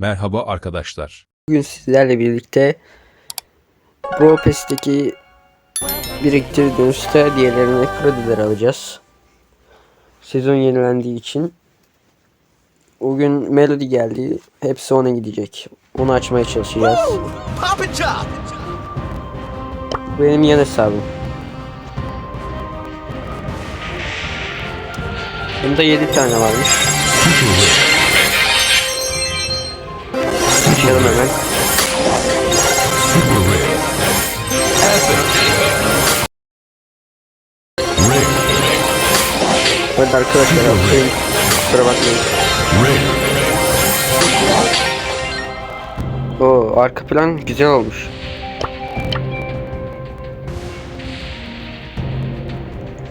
Merhaba arkadaşlar. Bugün sizlerle birlikte Brawl Pass'teki biriktirdiğimiz site diğerlerine krediler alacağız. Sezon yenilendiği için. Bugün Melody geldi. Hepsi ona gidecek. Onu açmaya çalışacağız. Benim yan hesabım. Bunda 7 tane varmış. Açalım hemen. Evet arkadaşlar atlayın. Kusura bakmayın. Oo arka plan güzel olmuş.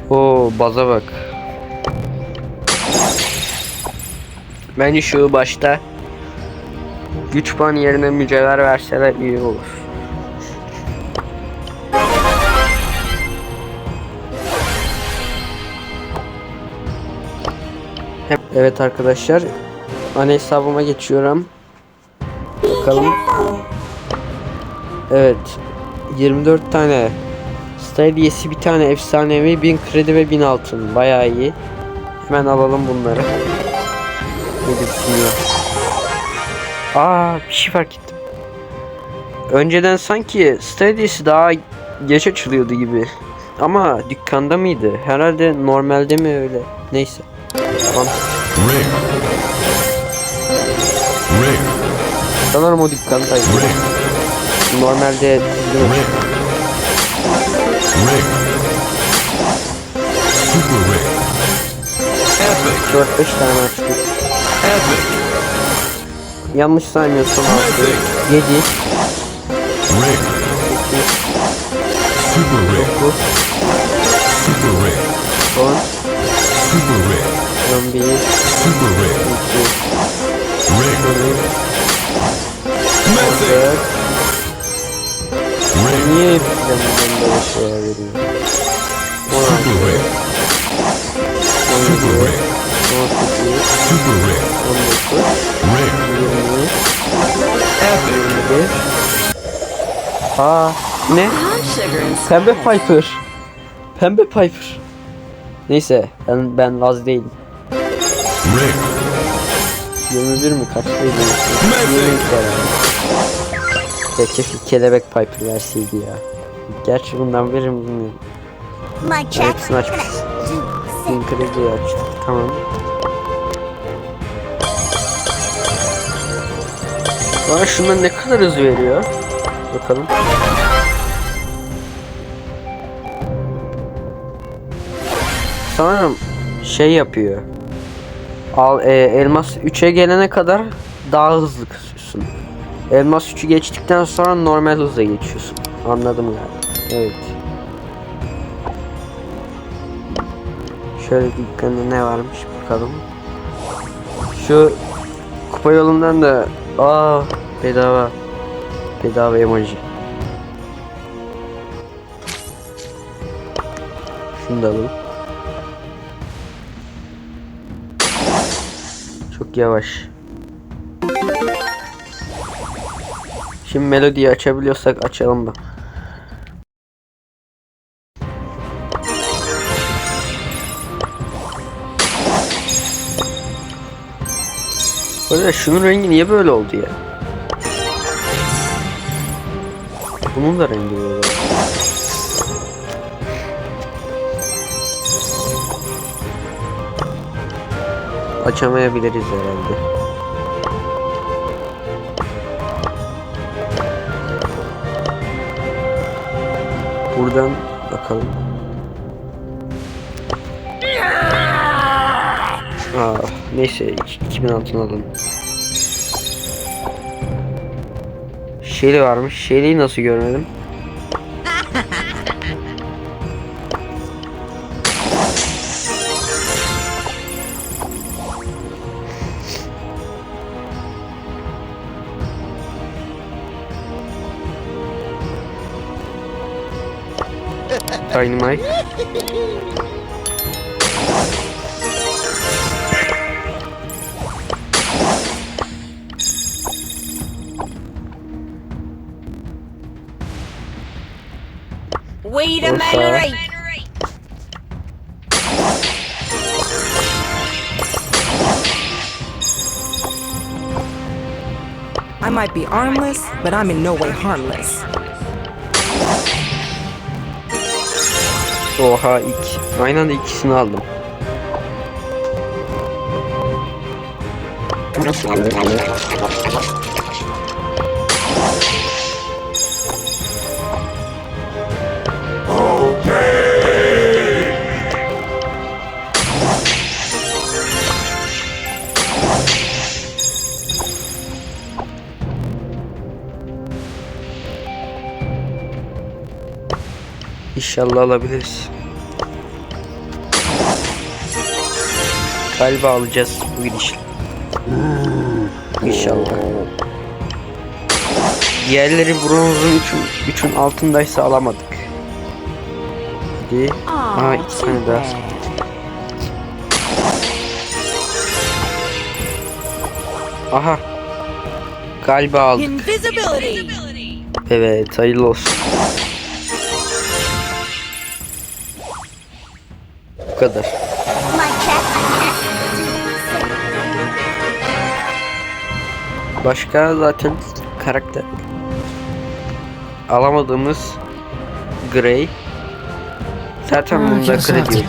Oo baza bak. Bence şu başta güç puan yerine mücevher verseler iyi olur. Evet arkadaşlar. Ana hesabıma geçiyorum. Bakalım. Evet. 24 tane Star hediyesi bir tane efsanevi 1000 kredi ve 1000 altın. Bayağı iyi. Hemen alalım bunları. Ne düşünüyor? Aa bir şey fark ettim. Önceden sanki Star hediyesi daha geç açılıyordu gibi. Ama dükkanda mıydı? Herhalde normalde mi öyle? Neyse. Tamam. Sanırım o dükkandaydı. Normalde değil mi? 4-5 tane açtık. Yanlış saymıyorsam 6, 7, 10, 11, 2, 4. Niye hep yanından böyle şeyler veriyor? 16, 17, 18, 19, 20, Aa ne? Pembe Piper. Pembe Piper. Neyse ben ben Laz değilim. 21 mi? 20 kere. Keşke kelebek Piper verseydi ya. Gerçi bundan verir mi bilmiyorum. Hepsini açmış. Açtık tamam. Bana şundan ne kadar hız veriyor? Bakalım. Sanırım şey yapıyor. Al e, elmas 3'e gelene kadar daha hızlı kısıyorsun. Elmas 3'ü geçtikten sonra normal hızla geçiyorsun. Anladım galiba. Evet. Şöyle dükkanda ne varmış bakalım. Şu kupa yolundan da aa bedava bedava emoji. Şunu da alalım. Çok yavaş. Şimdi melodiyi açabiliyorsak açalım da. Arada şunun rengi niye böyle oldu ya? Bunun da rengi böyle. Açamayabiliriz herhalde. Buradan bakalım. Aa, neyse 2000 altın alalım. Şeyli varmış. Şeyliyi nasıl görmedim? Dynamite. Wait a minute. I might be armless, but I'm in no way harmless. Oha iki. Aynı anda ikisini aldım. İnşallah alabiliriz. Galiba alacağız bu gidişle. İnşallah. Diğerleri bronzun üçün, üçün altındaysa alamadık. Hadi. Aa iki tane daha. Aha. Galiba aldık. Evet hayırlı olsun. Bu kadar. Başka zaten karakter alamadığımız Grey. Zaten bunda kredi.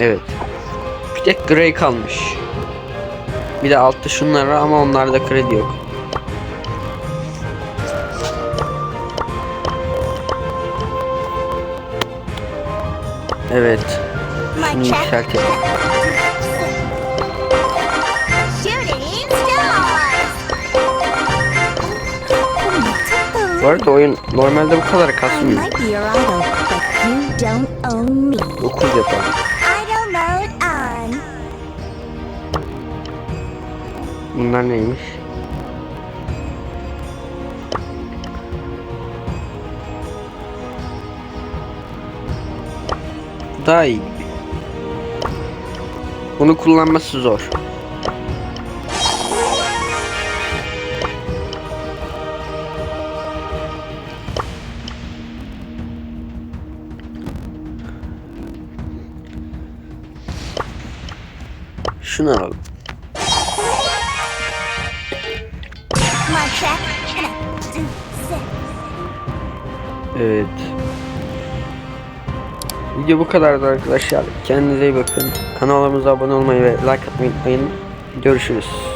Evet. Bir tek Grey kalmış. Bir de altta şunlar var ama onlarda kredi yok. Evet. Yükseltelim. Stars. Bu arada oyun normalde bu kadar kasmıyor. might be your idol, but you don't own me. 9 yapalım. Bunlar neymiş? Daha iyi. Bunu kullanması zor. Şunu alalım. My check. And a do six. Evet. Video bu kadardı arkadaşlar. Kendinize iyi bakın. Kanalımıza abone olmayı ve like atmayı unutmayın. Görüşürüz.